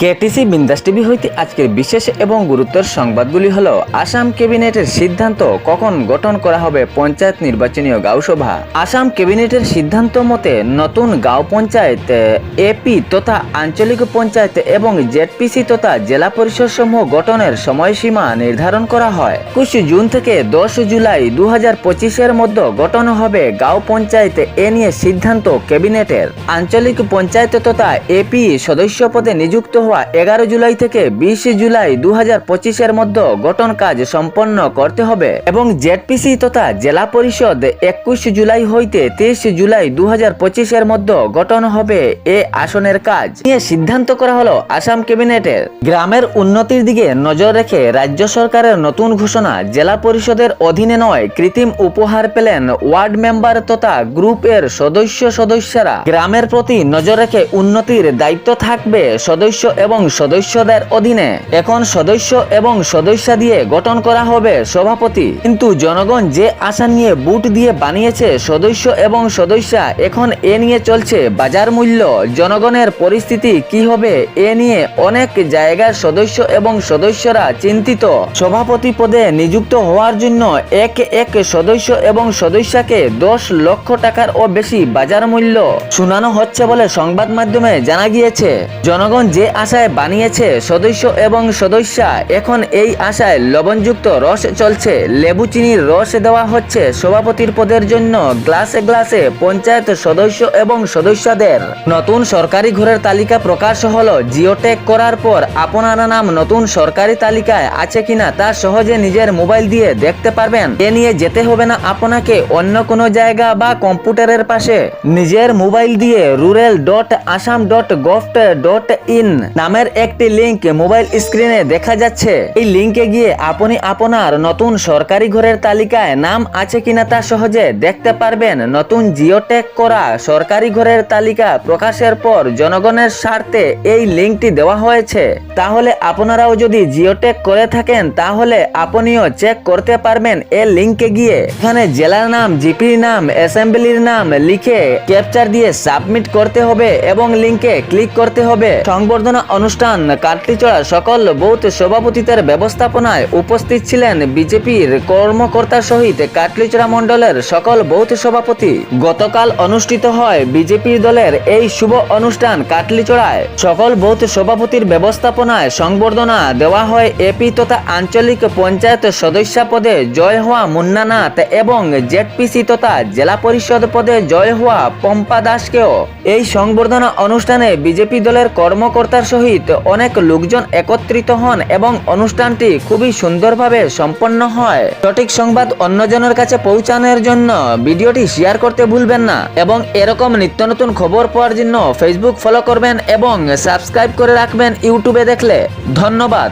KTC বিন্দাস TV হইতে আজকের বিশেষ এবং গুরুত্বর সংবাদগুলি হলো, আসাম ক্যাবিনেটের সিদ্ধান্ত কখন গঠন করা হবে পঞ্চায়েত নির্বাচনীয় গাঁও সভা আসাম ক্যাবিনেটের সিদ্ধান্ত মতে নতুন গাঁও পঞ্চায়েত এপি তথা আঞ্চলিক পঞ্চায়েত এবং জেডপিসি তথা জেলা পরিষদ সমূহ গঠনের সময়সীমা নির্ধারণ করা হয়। একুশ জুন থেকে দশ জুলাই দু হাজার পঁচিশের মধ্যে গঠন হবে গাঁও পঞ্চায়েত এ নিয়ে সিদ্ধান্ত ক্যাবিনেটের। আঞ্চলিক পঞ্চায়েত তথা এপি সদস্য পদে নিযুক্ত হওয়া এগারো জুলাই থেকে বিশ জুলাই দু হাজার পঁচিশের মধ্যে গঠন কাজ সম্পন্ন করতে হবে এবং জেডপিসি তথা জেলা পরিষদ একুশ জুলাই হইতে তেইশ জুলাই দু হাজার পঁচিশের মধ্যে গঠন হবে এ আসনের কাজ। নিয়ে সিদ্ধান্ত করা হলো আসাম ক্যাবিনেটের। গ্রামের উন্নতির দিকে নজর রেখে রাজ্য সরকারের নতুন ঘোষণা জেলা পরিষদের অধীনে নয়, কৃত্রিম উপহার পেলেন ওয়ার্ড মেম্বার তথা গ্রুপের সদস্য সদস্যরা। গ্রামের প্রতি নজর রেখে উন্নতির দায়িত্ব থাকবে সদস্য এবং সদস্যদের অধীনে। এখন সদস্য এবং সদস্য দিয়ে গঠন করা হবে সভাপতি। কিন্তু জনগণ যে আশা নিয়ে বুট দিয়ে বানিয়েছে সদস্য এবং সদস্যা, এখন এ নিয়ে চলছে বাজার মূল্য। জনগণের পরিস্থিতি কি হবে, এ নিয়ে অনেক জায়গার সদস্য এবং সদস্যরা চিন্তিত। সভাপতি পদে নিযুক্ত হওয়ার জন্য এক এক সদস্য এবং সদস্যকে দশ লক্ষ টাকার ও বেশি বাজার মূল্য। শুনানো হচ্ছে বলে সংবাদ মাধ্যমে জানা গিয়েছে, জনগণ যে আশায় বানিয়েছে সদস্য এবং সদস্যা। এখন এই আশায় লবণযুক্ত রস চলছে। লেবু চিনির রস দেওয়া হচ্ছে সভাপতির পদের জন্য গ্লাসে গ্লাসে পঞ্চায়েত সদস্য এবং সদস্যদের। নতুন সরকারি ঘরের তালিকা প্রকাশ হলো। জিওটেক করার পর আপনার নাম নতুন সরকারি তালিকায় আছে কিনা তা সহজে নিজের মোবাইল দিয়ে দেখতে পারবেন। এ নিয়ে যেতে হবে না আপনাকে অন্য কোনো জায়গা বা কম্পিউটারের পাশে। নিজের মোবাইল দিয়ে rural dot Assam dot gov dot in নামের একটি লিংক মোবাইল স্ক্রিনে দেখা যাচ্ছে। এই লিংকে গিয়ে আপনি আপনার নতুন সরকারি ঘরের তালিকায় নাম আছে কিনা তা সহজে দেখতে পারবেন। নতুন জিওটেক করা সরকারি ঘরের তালিকা প্রকাশের পর জনগণের স্বার্থে এই লিংকটি দেওয়া হয়েছে। তাহলে আপনারাও যদি জিওটেক করে থাকেন, তাহলে আপনিও চেক করতে পারবেন এই লিংকে গিয়ে। এখানে জেলার নাম, জিপির নাম অ্যাসেম্বলির নাম লিখে ক্যাপচার দিয়ে সাবমিট করতে হবে এবং লিংকে ক্লিক করতে হবে। সংবর্ধনা অনুষ্ঠান। কাটলিচড়া সকল বৌথ সভাপতিদের ব্যবস্থাপনায় উপস্থিত ছিলেন বিজেপির কর্মকর্তা সহিত কাটলিচড়া মণ্ডলের সকল বৌথ সভাপতি। গতকাল অনুষ্ঠিত হয় বিজেপির দলের এই শুভ অনুষ্ঠান কাটলিচড়ায়। সকল বৌথ সভাপতির ব্যবস্থাপনায় সংবর্ধনা দেওয়া হয় এপি তথা আঞ্চলিক পঞ্চায়েত সদস্য পদে জয় হওয়া মুন্নানাথ এবং জেডপিসি তথা জেলা পরিষদ পদে জয় হওয়া পম্পা দাসকেও। এই সংবর্ধনা অনুষ্ঠানে বিজেপি দলের কর্মকর্তার সহিত অনেক লোকজন একত্রিত হন এবং অনুষ্ঠানটি খুবই সুন্দরভাবে সম্পন্ন হয়। সঠিক সংবাদ অন্যজনের কাছে পৌঁছানোর জন্য ভিডিওটি শেয়ার করতে ভুলবেন না এবং এরকম নিত্য নতুন খবর পাওয়ার জন্য ফেসবুক ফলো করবেন এবং সাবস্ক্রাইব করে রাখবেন ইউটিউবে দেখলে। ধন্যবাদ।